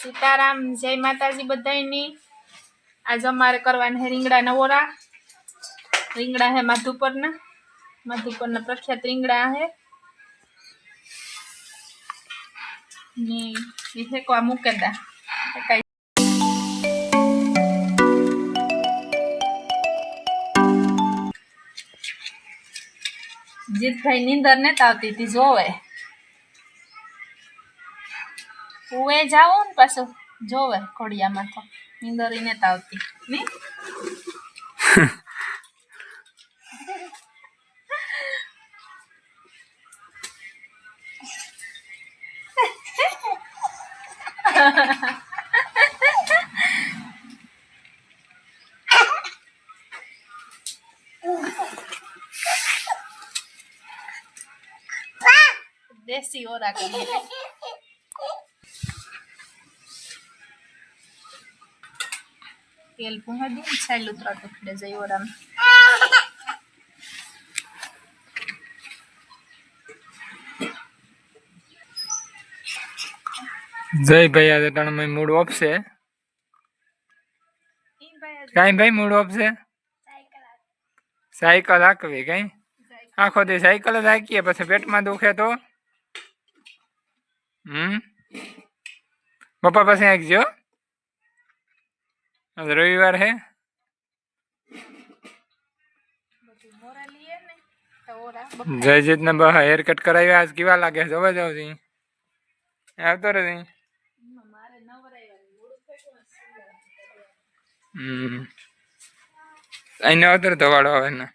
સીતારામ, જય માતાજી બધાયની. આજ અમારે કરવાના હે રીંગણા નવોરા રીંગણા હે માધુપરના. માધુપરના પ્રખ્યાત રીંગણા હે ને એ ફેંકવા મૂકેદા. ફેંકાઈ જીતભાઈ નીંદર નતા આવતી હતી જોવે. હુએ જાવું ને પાછું જોવે ખોડિયામાં તો નીંદર ને આવતી. ની દેશી ઓરા કરીએ તેલ પૂંગા દે છાયલું ત્રણ ટુકડે જઈ જય ભાઈ આજે તને મેં મૂડ ઓફ છે કાંઈ ભાઈ મૂડ ઓફ સાયકલ હાકવી કઈ આખો દે સાયકલ જ હાકીએ પછી પેટમાં દુખે તો હમ પપ્પા પાસે હાંકજો આજ રવિવાર હે? ને જય જીતને બા હેર કટ કરાવ્યા. આજ કેવા લાગે જોવા જાવ છી આવતો રે હમ. અહીં આવતો રે ધવાડો આવે ને.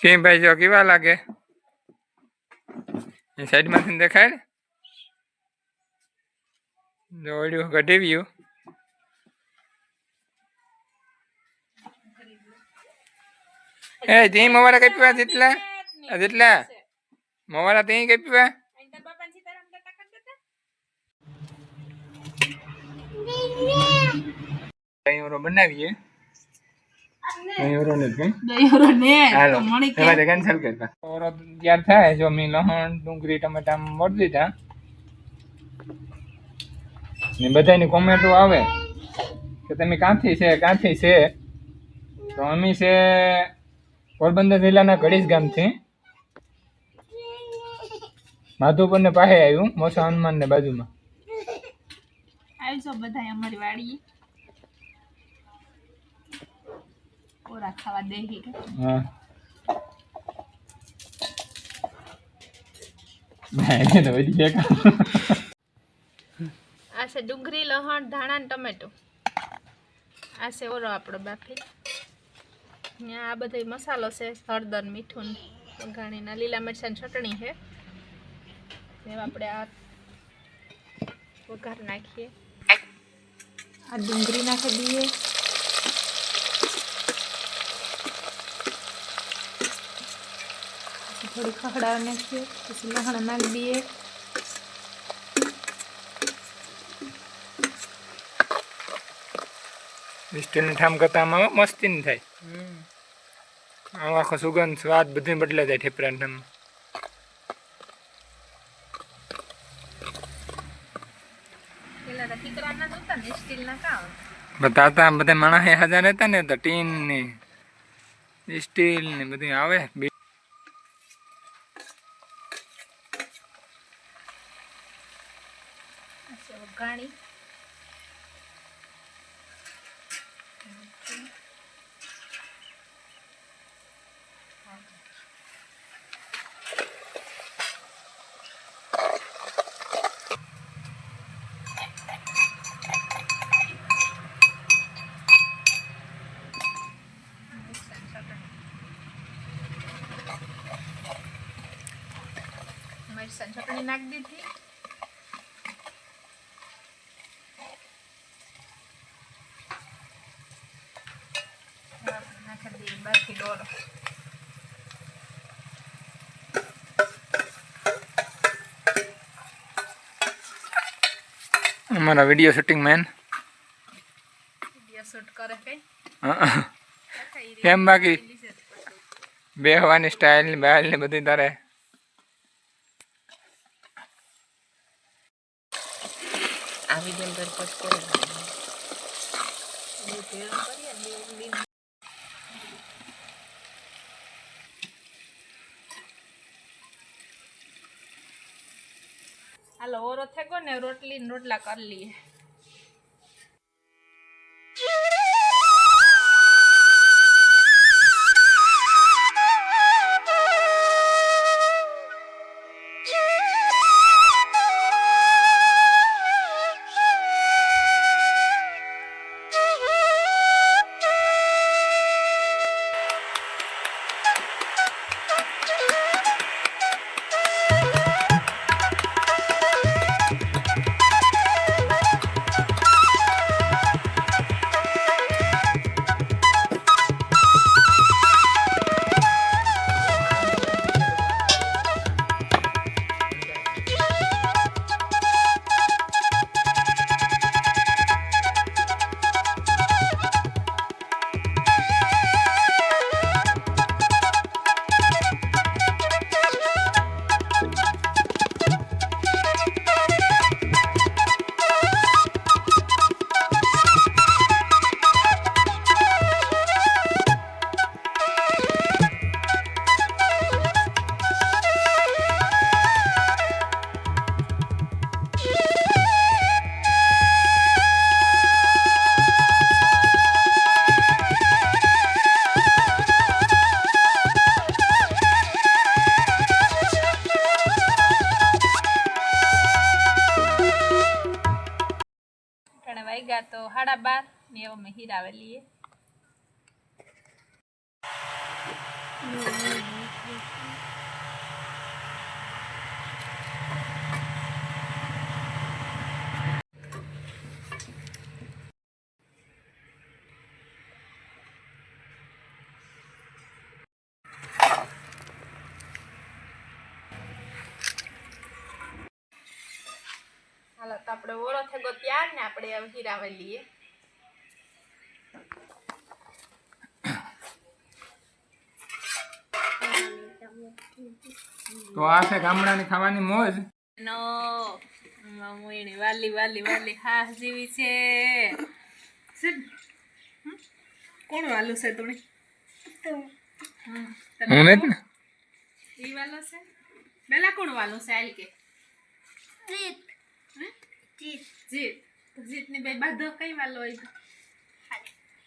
કેમ ભાઈ જો કેવા લાગે? એ સાઈડમાંથી દેખાય ઘટી ગયું એ તી મવારા કપ્યા જેટલા? જેટલા? મવારા તી કપ્યા કઈ બનાવીએ. ઓરો ને કઈ ને હાલો એમાં તે કેન્સલ કરતા ઓરો તૈયાર થાય જો મેં લહણ ડુંગળી ટમેટા મળી દીધા. ને બધાની કોમેન્ટો આવે કે તમે ક્યાંથી છે ક્યાંથી છે? તો અમે છે પોરબંદર જિલ્લાના ગળીસ ગામથી. માધુપુર ને પાસે આવ્યું મોસા હનુમાન ને બાજુમાં. આવજો બધા અમારી વાડીએ. ઓરા ખાવા દેહી હા. તો વધી એક આ છે ડુંગળી, લહણ, ધાણા ને ટમેટો. આ છે ઓરો આપણો બાફી. ત્યાં આ બધો મસાલો છે, હળદર, મીઠું ને લીલા મરચાંની ચટણી છે. એમાં આપણે આ વઘાર નાખીએ. આ ડુંગળી નાખી દઈએ. થોડી ખખડા નાખીએ, પછી લહણ નાખી દઈએ. સ્ટીલની ઠામ કરતા આમાં મસ્તી નહીં થાય આમ આખો સુગંધ સ્વાદ બધું બદલાઈ જાય ઠેપરા ઠામ. ને બધા હતા બધા માણસ હજાર હતા ને તો ટીન ને સ્ટીલ ને બધું આવે. બી- ચટણી નાખી દીધી. નાખી દઈએ બાકી દોરો અમારા video shooting man video shoot કરે કઈ કેમ બાકી બેહવાની સ્ટાઇલ ને બાઇલ ને બધી તારે આવી જેમ ધરપટ કરે હાલો ઓરો થેગો ને રોટલી રોટલા કરી લઈએ. બાર ને એવો મેં તો આપણે ઓરો થેગો ત્યાર ને આપણે હીરાવે લઈએ તો આ છે ગામડાની ખાવાની મોજ. નો. મમ્મીની વાલી વાલી વાલી હા જેવી છે? કોણ વાલું છે તું? હું નથી ને? ઈ વાલો છે? પેલા કોણ વાલું છે? આલ કે. જીત. જીત. જીત. જીતની બે બાધો કઈ વાલો હોય?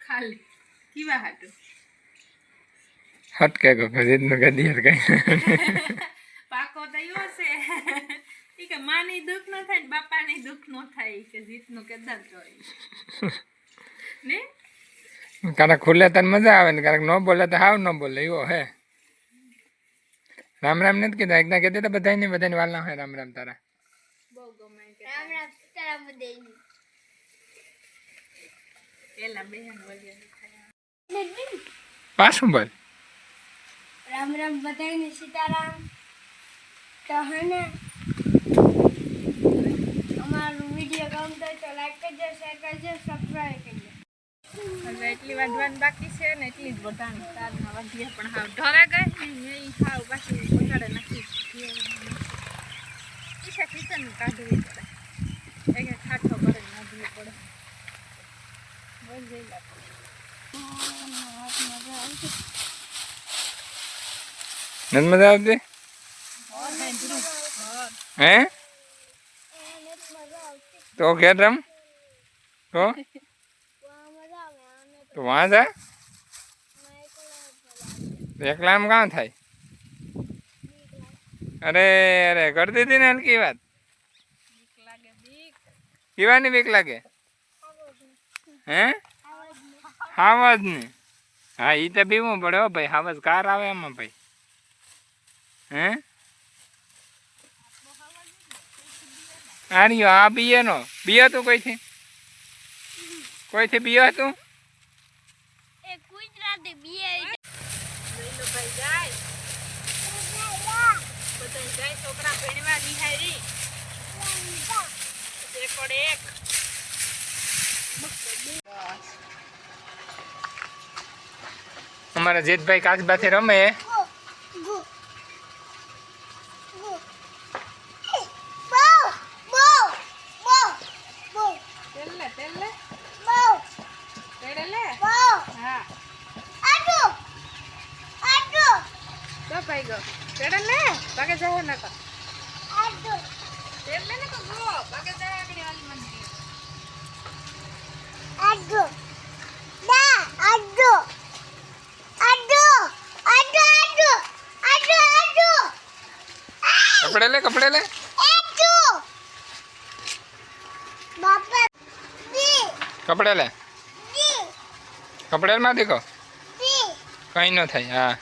ખાલી. કેવા હાટું? હટકે કો જીતનું કઈ હર તો એવો છે ઈ કે માની દુઃખ ન થાય ને બાપાને દુઃખ ન થાય કે જીતનું કેદાર જોઈ ને? ક્યારેક ખુલે તને મજા આવે ને ક્યારેક ન બોલે તો હાવ ન બોલે એવો હે. રામ રામ નથી કીધા? એકદમ કહેતી તો બધા ને બધાને વાલના હોય રામ રામ તારા. બહુ ગમે કે પેલા બેન વગેરે પાછું બોલ? રામ રામ બધાને સીતારામ. તો હે ને અમારું વીડિયો ગમતો તો લાઈક કરજો શેર કરજો સબસ્ક્રાઈબ કરજો. હવે એટલી વાંધવાની બાકી છે ને એટલી જ બધાની તારના વાંધીએ પણ હાવ ઢોરે ગઈ ને હાવ ઈશા કિચન કાઢવી પડે. એક ખાટો કરે નાખવી પડે. બસ જઈ લાગે મજા આવતી હે? તો ઘેર રમ. તો? તો વાં જા એકલા આમ કાં થાય? અરે અરે કરતી હતી ને હલકી વાત. કેવાની બીક લાગે? હે? હાવજ ને હા, ઈ તો બીવું પડે હો ભાઈ. હાવજ કાર આવે એમાં ભાઈ. હે? આર્યો આ બીએ નો બીયો તું કોઈથી? કોઈથી બીયો તું? એ જેતભાઈ બીએ ભાઈ હા. આટો આટો. તો કઈ ગયો. ચડે ને પગે જાહે ન કર આટો. ચડે ને તો ગો પગે જાહે આગળ વાલી મંદિર આટો. ના આટો. આટો આટો આટો. આટો આટો. કપડે લે કપડે લે. કપડે લે. કપડે માં દેખો. કઈ ન થાય હા.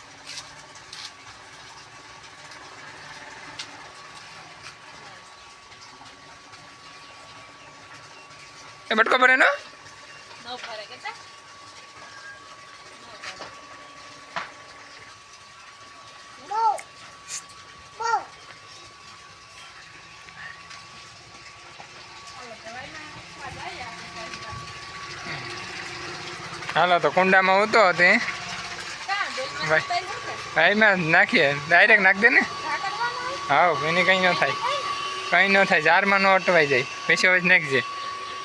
એ બટકો ભરે નો? ન ફરે કે તા Bo. Bo. હાલો તો કુંડામાં ઉતો હતી. ભાઈ. ભાઈમાં નાખીએ. ડાયરેક્ટ નાખ દે ને. હા એની કંઈ ન થાય. કંઈ ન થાય. જારમાં ન અટવાઈ જાય. પછી હવે નાખજે.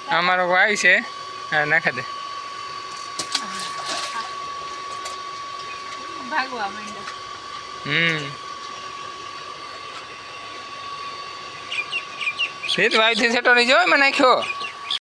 અમારો આવી છે. હા નાખી દે. હમ રીત વાયથી સેટો રહી જાય મેં નાખ્યો?